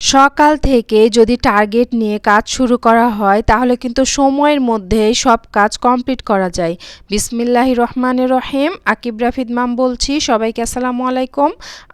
সকাল থেকে যদি টার্গেট নিয়ে কাজ শুরু করা হয়, তাহলে কিন্তু সময়ের মধ্যে সব কাজ কমপ্লিট করা যায়। বিসমিল্লাহি রহমান রহিম। আকিব রাফিদ মাম বলছি, সবাইকে আসসালামু আলাইকুম।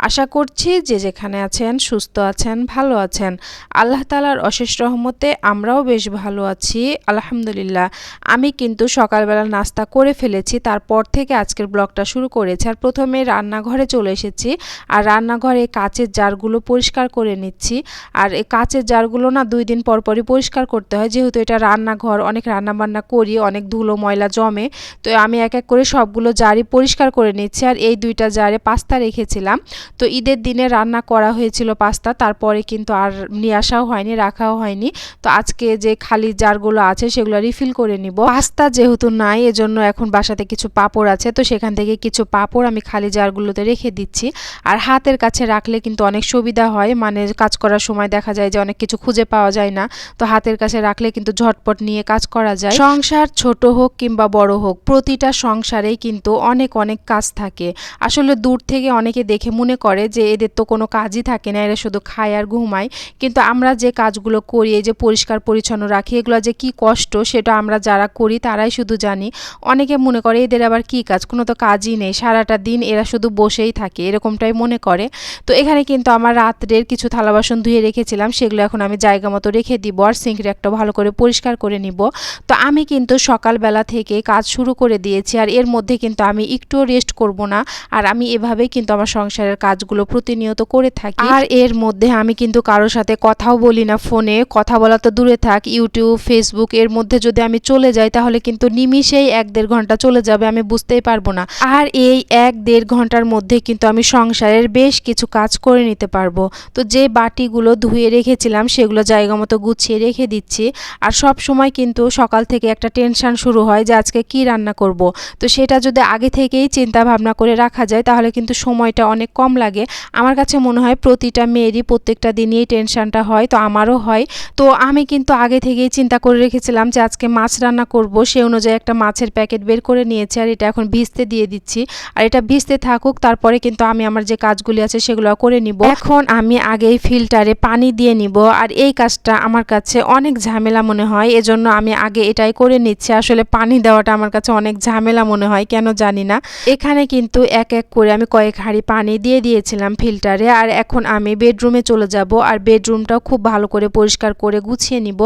আশা করছি যে যেখানে আছেন সুস্থ আছেন, ভালো আছেন। আল্লাহ তালার অশেষ রহমতে আমরাও বেশ ভালো আছি, আলহামদুলিল্লাহ। আমি কিন্তু সকালবেলা নাস্তা করে ফেলেছি, তারপর থেকে আজকের ব্লগটা শুরু করেছি। আর প্রথমে রান্নাঘরে চলে এসেছি, আর রান্নাঘরে কাচের জারগুলো পরিষ্কার করে নিচ্ছি। আর এই কাঁচের জারগুলো না দুই দিন পর পরই পরিষ্কার করতে হয়। যেহেতু এটা রান্নাঘর, অনেক রান্না বান্না করি, অনেক ধুলো ময়লা জমে, তো আমি এক এক করে সবগুলো জারই পরিষ্কার করে নিচ্ছি। আর এই দুইটা জারে পাস্তা রেখেছিলাম। তো ঈদের দিনে রান্না করা হয়েছিল পাস্তা, তারপরে কিন্তু আর নিয়ে আসাও হয়নি, রাখাও হয়নি। তো আজকে যে খালি জারগুলো আছে, সেগুলো রিফিল করে নিব। পাস্তা যেহেতু নাই, এজন্য এখন বাসাতে কিছু পাপড় আছে, তো সেখান থেকে কিছু পাপড় আমি খালি জারগুলোতে রেখে দিচ্ছি। আর হাতের কাছে রাখলে কিন্তু অনেক সুবিধা হয় মানে কাজ করার সময় দেখা যায় যে অনেক কিছু খুঁজে পাওয়া যায় না, তো হাতের কাছে রাখলে কিন্তু ঝটপট নিয়ে কাজ করা যায়। সংসার ছোট হোক কিংবা বড় হোক, প্রতিটা সংসারেই কিন্তু অনেক অনেক কাজ থাকে। আসলে দূর থেকে অনেকে দেখে মনে করে যে এদের তো কোনো কাজই থাকে না, এরা শুধু খায় আর ঘুমায়। কিন্তু আমরা যে কাজগুলো করি, এই যে পরিষ্কার পরিচ্ছন্ন রাখি, এগুলো যে কি কষ্ট সেটা আমরা যারা করি তারাই শুধু জানি। অনেকে মনে করে এদের আবার কি কাজ? কোনো তো কাজই নেই, সারাটা দিন এরা শুধু বসেই থাকে, এরকমটাই মনে করে। তো এখানে কিন্তু আমার রাত্রের কিছু থালা বাসন ধুয়ে রেখেছিলাম, সেগুলো এখন আমি জায়গা মতো রেখে দিব আর সিঙ্করে একটা ভালো করে পরিষ্কার করে নিব। তো আমি কিন্তু সকালবেলা থেকে কাজ শুরু করে দিয়েছি আর এর মধ্যে কিন্তু আমি একটুও রেস্ট করব না আর আমি এভাবেই কিন্তু আমার সংসারের কাজগুলো প্রতিনিয়ত করে থাকি। আর এর মধ্যে আমি কিন্তু কারোর সাথে কথাও বলি না ফোনে, কথা বলা তো দূরে থাক ইউটিউব ফেসবুক এর মধ্যে যদি আমি চলে যাই তাহলে কিন্তু নিমিষেই এক দেড় ঘণ্টা চলে যাবে আমি বুঝতেই পারব না। আর এই এক দেড় ঘণ্টার মধ্যে কিন্তু আমি সংসারের বেশ কিছু কাজ করে নিতে পারব। তো যে বাটিগুলো ধুয়ে রেখেছিলাম, সেগুলো জায়গা মতো গুছিয়ে রেখে দিচ্ছি। আর সব সময় কিন্তু সকাল থেকে একটা টেনশান শুরু হয় যে আজকে কি রান্না করব। তো সেটা যদি আগে থেকেই চিন্তা ভাবনা করে রাখা যায়, তাহলে কিন্তু সময়টা অনেক কম লাগে। আমার কাছে মনে হয় প্রতিটা মেয়েরই প্রত্যেকটা দিনই টেনশানটা হয়, তো আমারও হয়। তো আমি কিন্তু আগে থেকেই চিন্তা করে রেখেছিলাম যে আজকে মাছ রান্না করব, সে অনুযায়ী একটা মাছের প্যাকেট বের করে নিয়েছি আর এটা এখন ভিজতে দিয়ে দিচ্ছি। আর এটা ভিজতে থাকুক, তারপরে কিন্তু আমি আমার যে কাজগুলি আছে সেগুলো করে নিব। এখন আমি আগেই ফিল্টারে পানি দিয়ে নিব। আর এই কাজটা আমার কাছে অনেক ঝামেলা মনে হয়, এজন্য আমি আগে এটাই করে নিচ্ছি। আসলে পানি দেওয়াটা আমার কাছে অনেক ঝামেলা মনে হয়, কেন জানি না। এখানে কিন্তু এক এক করে আমি কয়েক হাঁড়ি পানি দিয়ে দিয়েছিলাম ফিল্টারে, আর এখন আমি বেডরুমে চলে যাব। আর বেডরুমটাও খুব ভালো করে পরিষ্কার করে গুছিয়ে নিব।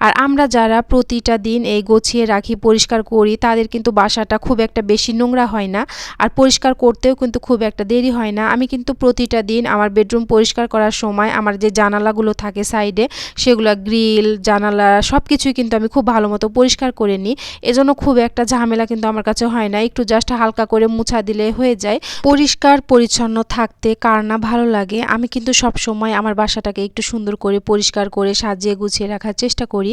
আর আমরা যারা প্রতিটা দিন এই গুছিয়ে রাখি, পরিষ্কার করি, তাদের কিন্তু বাসাটা খুব একটা বেশি নোংরা হয় না। আর পরিষ্কার করতেও কিন্তু খুব একটা দেরি হয় না। আমি কিন্তু প্রতিটা দিন আমার বেডরুম পরিষ্কার করার সময় আমার যে জানালাগুলো থাকে সাইডে, সেগুলো গ্রিল, জানালা সব কিছুই কিন্তু আমি খুব ভালো মতো পরিষ্কার করে নিই। এজন্য খুব একটা ঝামেলা কিন্তু আমার কাছে হয় না। একটু জাস্ট হালকা করে মুছা দিলে হয়ে যায়। পরিষ্কার, পরিচ্ছন্ন থাকতে কার না ভালো লাগে, আমি কিন্তু সব সময় আমার বাসাটাকে একটু সুন্দর করে পরিষ্কার করে সাজিয়ে গুছিয়ে রাখার চেষ্টা করি।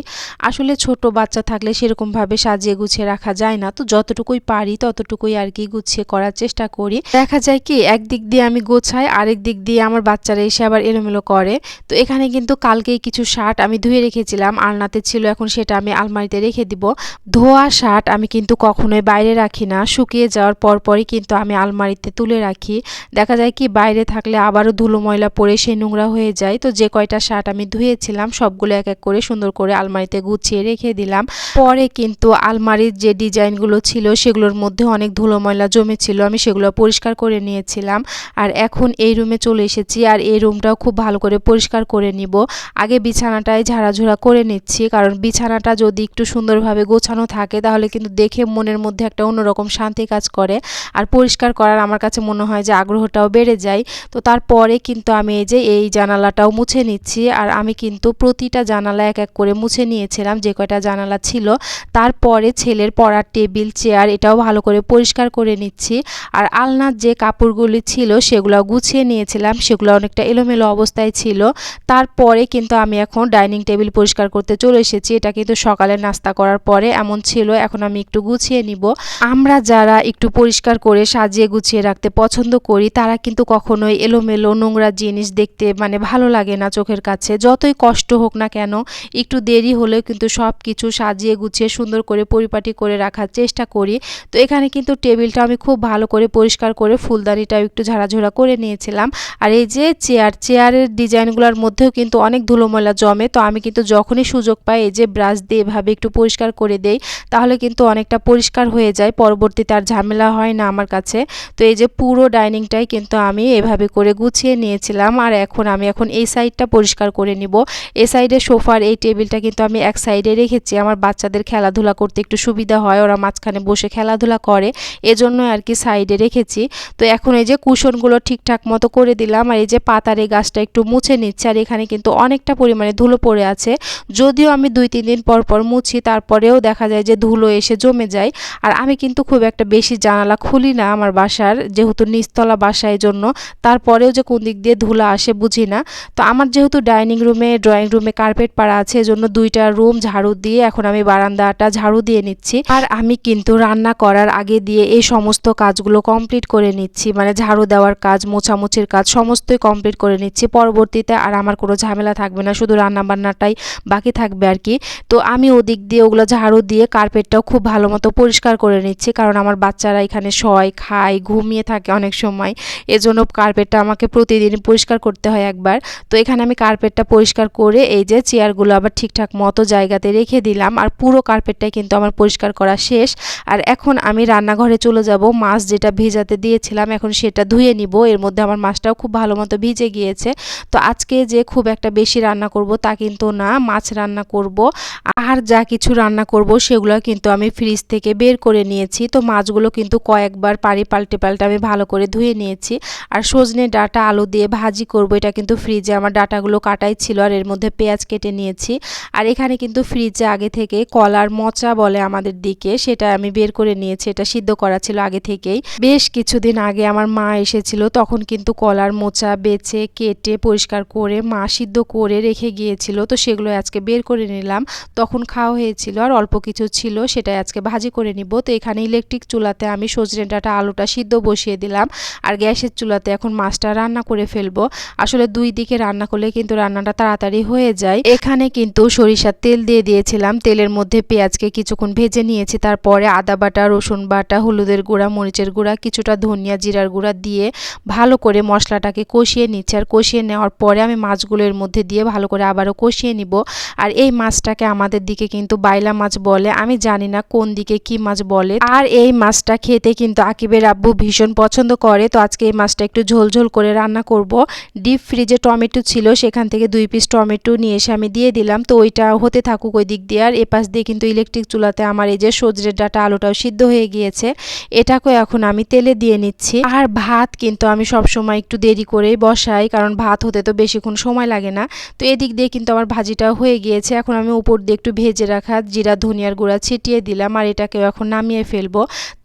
আসলে ছোট বাচ্চা থাকলে সেরকমভাবে সাজিয়ে গুছিয়ে রাখা যায় না। তো যতটুকুই পারি ততটুকুই আর কি গুছিয়ে করার চেষ্টা করি। দেখা যায় কি, একদিক দিয়ে আমি গোছাই আরেক দিক দিয়ে আমার বাচ্চারা এসে আবার এলোমেলো করে। তো এখানে কিন্তু কালকেই কিছু শার্ট আমি ধুয়ে রেখেছিলাম, আলনাতে ছিল, এখন সেটা আমি আলমারিতে রেখে দিব। ধোয়া শার্ট আমি কিন্তু কখনোই বাইরে রাখি না, শুকিয়ে যাওয়ার পরপরই কিন্তু আমি আলমারিতে তুলে রাখি। দেখা যায় কি, বাইরে থাকলে আবারও ধুলো ময়লা পড়ে সেই নোংরা হয়ে যায়। তো যে কয়টা শার্ট আমি ধুয়েছিলাম, সবগুলো এক এক করে সুন্দর করে আলমারিতে গুছিয়ে রেখে দিলাম। পরে কিন্তু আলমারির যে ডিজাইনগুলো ছিল, সেগুলোর মধ্যে অনেক ধুলো ময়লা জমেছিল, আমি সেগুলো পরিষ্কার করে নিয়েছিলাম। আর এখন এই রুমে চলে এসেছি, আর এই রুমটাও খুব ভালো করে পরিষ্কার করে নিব। আগে বিছানাটায় ঝাড়াঝোড়া করে নিচ্ছি, কারণ বিছানাটা যদি একটু সুন্দরভাবে গোছানো থাকে, তাহলে কিন্তু দেখে মনের মধ্যে একটা অন্যরকম শান্তি কাজ করে। আর পরিষ্কার করার আমার কাছে মনে হয় যে আগ্রহটাও বেড়ে যায়। তো তারপরে কিন্তু আমি এই যে এই জানালাটাও মুছে নিচ্ছি, আর আমি কিন্তু প্রতিটা জানালা এক এক করে মুছে নিয়েছিলাম, যে কয়টা জানালা ছিল। তারপরে ছেলের পড়ার টেবিল, চেয়ার, এটাও ভালো করে পরিষ্কার করে নিচ্ছি। আর আলনার যে কাপড়গুলি ছিল সেগুলো গুছিয়ে নিয়েছিলাম, সেগুলো অনেকটা এলোমেলো অবস্থায় ছিল। তারপরে কিন্তু আমি এখন ডাইনিং টেবিল পরিষ্কার করতে চলে এসেছি। এটা কিন্তু সকালে নাস্তা করার পরে এমন ছিল, এখন আমি একটু গুছিয়ে নিব। আমরা যারা একটু পরিষ্কার করে সাজিয়ে গুছিয়ে রাখতে পছন্দ করি, তারা কিন্তু কখনোই এলোমেলো নোংরা জিনিস দেখতে মানে ভালো লাগে না চোখের কাছে। যতই কষ্ট হোক না কেন, একটু দেরি হলেও কিন্তু সব কিছু সাজিয়ে গুছিয়ে সুন্দর করে পরিপাটি করে রাখার চেষ্টা করি। তো এখানে কিন্তু টেবিলটা আমি খুব ভালো করে পরিষ্কার করে ফুলদানিটাও একটু ঝাড়াঝোড়া করে নিয়েছিলাম। আর এই যে চেয়ার, চেয়ারের ডিজাইন কিচেনগুলোর মধ্যেও কিন্তু অনেক ধুলো ময়লা জমে। তো আমি কিন্তু যখনই সুযোগ পাই এই যে ব্রাশ দিয়ে এভাবে একটু পরিষ্কার করে দেই, তাহলে কিন্তু অনেকটা পরিষ্কার হয়ে যায়। পরবর্তীতে আর ঝামেলা হয় না আমার কাছে। তো এই যে পুরো ডাইনিংটাই কিন্তু আমি এভাবে করে গুছিয়ে নিয়েছিলাম। আর এখন আমি এখন এই সাইডটা পরিষ্কার করে নিব। এই সাইডে সোফার এই টেবিলটা কিন্তু আমি এক সাইডে রেখেছি। আমার বাচ্চাদের খেলাধুলা করতে একটু সুবিধা হয়, ওরা মাঝখানে বসে খেলাধুলা করে। এজন্য আর কি সাইডে রেখেছি। তো এখন এই যে কুশনগুলো ঠিকঠাক মতো করে দিলাম। আর এই যে পাতারে গাছটা একটু মুছে নিচ্ছে আর এখানে কিন্তু অনেকটা পরিমাণে ধুলো পড়ে আছে। যদিও আমি দুই, তিন দিন পর পর মুছি, তারপরেও দেখা যায় যে ধুলো এসে জমে যায়। আর আমি কিন্তু খুব একটা বেশি জানালা খুলি না আমার বাসার, যেহেতু নিচতলা বাসায় জন্য তারপরেও যে কোন দিক দিয়ে ধুলো আসে বুঝি না। তো আমার যেহেতু ডাইনিং রুমে, ড্রয়িং রুমে কার্পেট পাড়া আছে, এজন্য দুইটা রুম ঝাড়ু দিয়ে এখন আমি বারান্দাটা ঝাড়ু দিয়ে নিচ্ছি। আর আমি কিন্তু রান্না করার আগে দিয়ে এই সমস্ত কাজগুলো কমপ্লিট করে নিচ্ছি। মানে ঝাড়ু দেওয়ার কাজ, মোছামুছির কাজ, সমস্তই কমপ্লিট করে নিচ্ছি। পরবর্তীতে আর আমার কোনো ঝামেলা থাকবে না, শুধু রান্না বান্নাটাই বাকি থাকবে আর কি। তো আমি ওদিক দিয়ে ওগুলো ঝাড়ু দিয়ে কার্পেটটাও খুব ভালো মতো পরিষ্কার করে নিচ্ছি, কারণ আমার বাচ্চারা এখানে শয়, খায়, ঘুমিয়ে থাকে অনেক সময়। এজন্য কার্পেটটা আমাকে প্রতিদিন পরিষ্কার করতে হয় একবার। তো এখানে আমি কার্পেটটা পরিষ্কার করে এই যে চেয়ারগুলো আবার ঠিকঠাক মতো জায়গাতে রেখে দিলাম আর পুরো কার্পেটটাই কিন্তু আমার পরিষ্কার করা শেষ। আর এখন আমি রান্নাঘরে চলে যাব, মাছ যেটা ভেজাতে দিয়েছিলাম এখন সেটা ধুয়ে নিব, এর মধ্যে আমার মাছটাও খুব ভালো মতো ভিজে গিয়েছে। তো আজকে যে খুব একটা বেশি রান্না করব তা কিন্তু না, মাছ রান্না করব আর যা কিছু রান্না করব সেগুলো কিন্তু আমি ফ্রিজ থেকে বের করে নিয়েছি। তো মাছগুলো কিন্তু কয়েকবার পারি পাল্টে পাল্টে আমি ভালো করে ধুয়ে নিয়েছি আর সজনে ডাটা আলু দিয়ে ভাজি করব। এটা কিন্তু ফ্রিজে আমার ডাটাগুলো কাটাই ছিল আর এর মধ্যে পেঁয়াজ কেটে নিয়েছি। আর এখানে কিন্তু ফ্রিজে আগে থেকে কলার মচা বলে আমাদের দিকে সেটা আমি বের করে নিয়েছি। এটা সিদ্ধ করা ছিল আগে থেকেই। বেশ কিছুদিন আগে আমার মা এসেছিল, তখন কিন্তু কলার মোচা বেছে কেটে পরিষ্কার করে, মা সিদ্ধ করে রেখে গিয়েছিল। তো সেগুলো আজকে বের করে নিলাম। তখন খাওয়া হয়েছিল আর অল্প কিছু ছিল, সেটাই আজকে ভাজি করে নিব। তো এখানে ইলেকট্রিক চুলাতে আমি সজনে ডাটা আলুটা সিদ্ধ বসিয়ে দিলাম। আর গ্যাসের চুলাতে এখন মাছটা রান্না করে ফেলব। আসলে দুই দিকে রান্না করলে কিন্তু রান্নাটা তাড়াতাড়ি হয়ে যায়। এখানে কিন্তু সরিষার তেল দিয়ে দিয়েছিলাম। তেলের মধ্যে পেঁয়াজকে কিছুক্ষণ ভেজে নিয়েছি। তারপরে আদা বাটা, রসুন বাটা, হলুদের গুঁড়া, মরিচের গুঁড়া, কিছুটা ধনিয়া, জিরার গুঁড়া দিয়ে ভালো করে মশলাটাকে কষিয়ে নিচ্ছি। আর কষিয়ে নেওয়ার পরে আমি মাছগুলোর মধ্যে দিয়ে ভালো করে আবারও কষিয়ে নিব। আর এই মাছটাকে আমাদের দিকে কিন্তু বাইলা মাছ বলে। আমি জানি না কোন দিকে কি মাছ বলে। আর এই মাছটা খেতে কিন্তু আকিবের আব্বু ভীষণ পছন্দ করে। তো আজকে এই মাছটা একটু ঝোলঝোল করে রান্না করব। ডিপ ফ্রিজে টমেটো ছিল, সেখান থেকে দুই পিস টমেটো নিয়ে এসে আমি দিয়ে দিলাম। তো ওইটা হতে থাকুক ওই দিক দিয়ে। আর এপাশ দিয়ে কিন্তু ইলেকট্রিক চুলাতে আমার এই যে সজনের ডাটা আলুটাও সিদ্ধ হয়ে গিয়েছে। এটাকে এখন আমি তেলে দিয়ে নিচ্ছি। আর ভাত কিন্তু আমি সব সময় একটু দেরি করেই বসাই, কারণ ভাত হতে তো বেশিক্ষণ সময় লাগে না। তো এদিক দিয়ে কিন্তু আমার ভাজিটা হয়ে গিয়েছে। এখন আমি উপর দিয়ে একটু ভেজে রাখা জিরা, ধনিয়ার গুঁড়া ছিটিয়ে দিলাম আর এটাকেও এখন নামিয়ে ফেলব।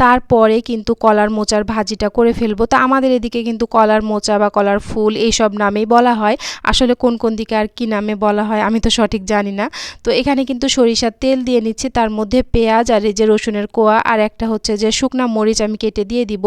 তারপরে কিন্তু কলার মোচার ভাজিটা করে ফেলব। তো আমাদের এদিকে কিন্তু কলার মোচা বা কলার ফুল এইসব নামেই বলা হয়। আসলে কোন কোন দিকে আর কি নামে বলা হয় আমি তো সঠিক জানি না। তো এখানে কিন্তু সরিষার তেল দিয়ে নিচ্ছি। তার মধ্যে পেঁয়াজ আর এই যে রসুনের কোয়া আর একটা হচ্ছে যে শুকনা মরিচ আমি কেটে দিয়ে দিব।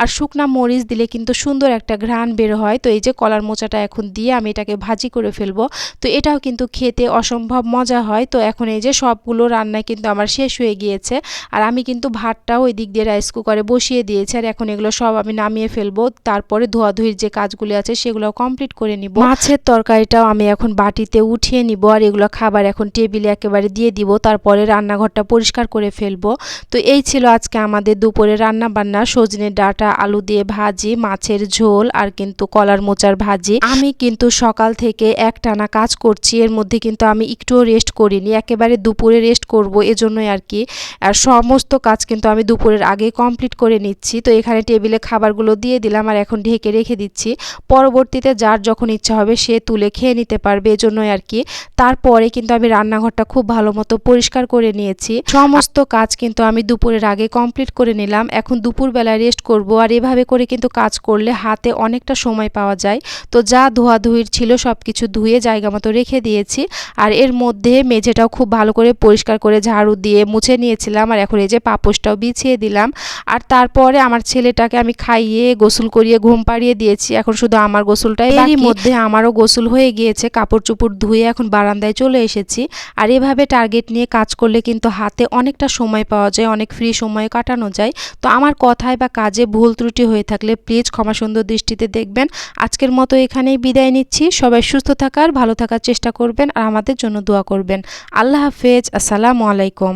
আর শুকনা মরিচ দিলে কিন্তু সুন্দর একটা ঘ্রাণ বের হয়। তো এই যে কলার মোচাটা এখন দিয়ে আমি এটাকে ভাজি করে ফেলব। তো এটাও কিন্তু খেতে অসম্ভব মজা হয়। তো এখন এই যে সবগুলো রান্নায় কিন্তু আমার শেষ হয়ে গিয়েছে। আর আমি কিন্তু ভাতটাও ওই দিক দিয়ে রাইস কুকারে বসিয়ে দিয়েছি। আর এখন এগুলো সব আমি নামিয়ে ফেলব। তারপরে ধোয়াধুয়ির যে কাজগুলি আছে সেগুলো কমপ্লিট করে নিব। মাছের তরকারিটাও আমি এখন বাটিতে উঠিয়ে নিব। আর এগুলো খাবার এখন টেবিলে একেবারে দিয়ে দিব। তারপরে রান্নাঘরটা পরিষ্কার করে ফেলব। তো এই ছিল আজকে আমাদের দুপুরে রান্না বান্না সজনে ডাটা আলু দিয়ে ভাজি মাছের ঝোল আর কিন্তু কলার মোচার ভাজি। আমি কিন্তু সকাল থেকে একটানা কাজ করছি, এর মধ্যে কিন্তু আমি একটুও রেস্ট করিনি। একেবারে দুপুরে রেস্ট করব এজন্যই আর কি। আর সমস্ত কাজ কিন্তু আমি দুপুরের আগে কমপ্লিট করে নিচ্ছি। তো এখানে টেবিলে খাবারগুলো দিয়ে দিলাম আর এখন ঢেকে রেখে দিচ্ছি। পরবর্তীতে যার যখন ইচ্ছা হবে সে তুলে খেয়ে নিতে পারবে এজন্যই আর কি। তারপরে কিন্তু আমি রান্নাঘরটা খুব ভালো মতো পরিষ্কার করে নিয়েছি। সমস্ত কাজ কিন্তু আমি দুপুরের আগে কমপ্লিট করে নিলাম। এখন দুপুরবেলায় রেস্ট করব। আর এভাবে করে কিন্তু কাজ করলে হাতে অনেকটা সময় পাওয়া যায়। তো যা ধোয়াধুয়ির ছিল সব কিছু ধুয়ে জায়গা মতো রেখে দিয়েছি। আর এর মধ্যে মেঝেটাও খুব ভালো করে পরিষ্কার করে ঝাড়ু দিয়ে মুছে নিয়েছিলাম। আর এখন এই যে পাপোশটাও বিছিয়ে দিলাম। আর তারপরে আমার ছেলেটাকে আমি খাইয়ে গোসল করিয়ে ঘুম পাড়িয়ে দিয়েছি। এখন শুধু আমার গোসলটাই এরই মধ্যে আমারও গোসল হয়ে গিয়েছে। কাপড় চুপড় ধুয়ে এখন বারান্দায় চলে এসেছি। আর এভাবে টার্গেট নিয়ে কাজ করলে কিন্তু হাতে অনেকটা সময় পাওয়া যায় অনেক ফ্রি সময় কাটানো যায়। তো আমার কথায় বা কাজে ভুল ত্রুটি হয়ে থাকলে প্লিজ ক্ষমা সুন্দর দৃষ্টিতে দেখবেন। আজকের মতো এখানেই বিদায় নিচ্ছি। নিচ্ছি। সবাই সুস্থ থাকার, ভালো থাকার চেষ্টা করবেন আর আমাদের জন্য দোয়া করবেন। আল্লাহ হাফেজ। আসসালামু আলাইকুম।